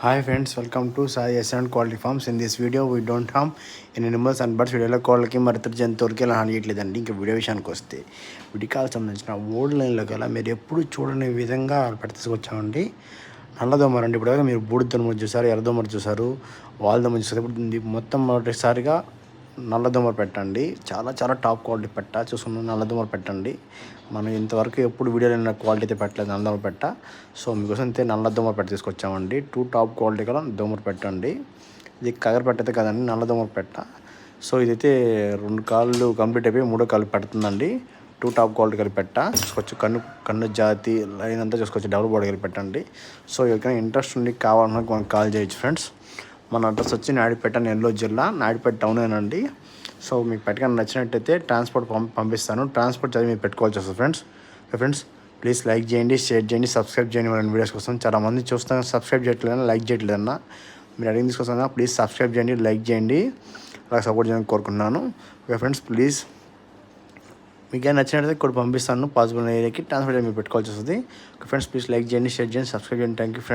Hi friends welcome to Sai S and quality farms in this video we don't harm in animals and birds వీడియోలో కోళ్ళకి మరి ఇతర జంతువులకి ఇలా హాని చేయట్లేదండి. ఇంకా వీడియో విషయానికి వస్తే విడికాలకు సంబంధించిన ఓల్డ్ లైన్లో గల మీరు ఎప్పుడు చూడని విధంగా పెట్టేసుకొచ్చామండి నల్లదోమరండి ఇప్పుడు మీరు బూడిద దోమలు చూసారు ఎర్రదోమర చూసారు వాళ్ళ దోమలు చూసారు ఇప్పుడు మొత్తం మొదటిసారిగా నల్లదుమర పెట్టండి. చాలా చాలా టాప్ క్వాలిటీ పెట్ట. చూసుకున్న నల్లదుమర పెట్టండి. మనం ఇంతవరకు ఎప్పుడు వీడియోలో క్వాలిటీ అయితే పెట్టలేదు నల్లదుమర పెట్ట. సో మీకోసం అయితే నల్లదుమర పెట్ట తీసుకొచ్చామండి. టూ టాప్ క్వాలిటీ గల దోమర పెట్టండి. ఇది కగర పెట్ట కదండి నల్లదుమర పెట్ట. సో ఇదైతే రెండు కాళ్ళు కంప్లీట్ అయిపోయి మూడో కాళ్ళు పెడుతుందండి. టూ టాప్ క్వాలిటీ కలిపి పెట్ట. చూసుకోవచ్చు కన్ను కన్ను జాతి లైన్ అంతా చూసుకోవచ్చు డబుల్ బోర్డు కలిపి పెట్టండి. సో ఎవరికైనా ఇంట్రెస్ట్ ఉండి కావాలన్నా మనకు కాల్ చేయొచ్చు ఫ్రెండ్స్. మన అడ్రస్ వచ్చి నాయుడుపేట నెల్లూరు జిల్లా నాయుడుపేట టౌన్ అండి సో మీకు పెట్టగా నచ్చినట్టయితే ట్రాన్స్పోర్ట్ పంపి పంపిస్తాను. ట్రాన్స్పోర్ట్ చదివి మీరు పెట్టుకోవాల్సి వస్తుంది ఫ్రెండ్స్. ఫ్రెండ్స్ ప్లీజ్ లైక్ చేయండి షేర్ చేయండి సబ్స్క్రైబ్ చేయండి మన వీడియోస్ కోసం. చాలా మంది చూస్తాను సబ్స్క్రైబ్ చేయట్లేదన్నా లైక్ చేయట్లేదన్నా. మీరు అడిగిన తీసుకొస్తాను ప్లీజ్ సబ్స్క్రైబ్ చేయండి లైక్ చేయండి. అలా సపోర్ట్ చేయాలని కోరుకుంటున్నాను. ఓకే ఫ్రెండ్స్ ప్లీజ్ మీకు ఏమైనా నచ్చినట్లయితే కూడా పంపిస్తాను. పాసిబుల్ ఏరియాకి ట్రాన్స్పోర్ట్ మీరు పెట్టుకోవాల్సి వస్తుంది. ఫ్రెండ్స్ ప్లీజ్ లైక్ చేయండి షేర్ చేయండి సబ్స్క్రైబ్ చేయండి. Thank you friends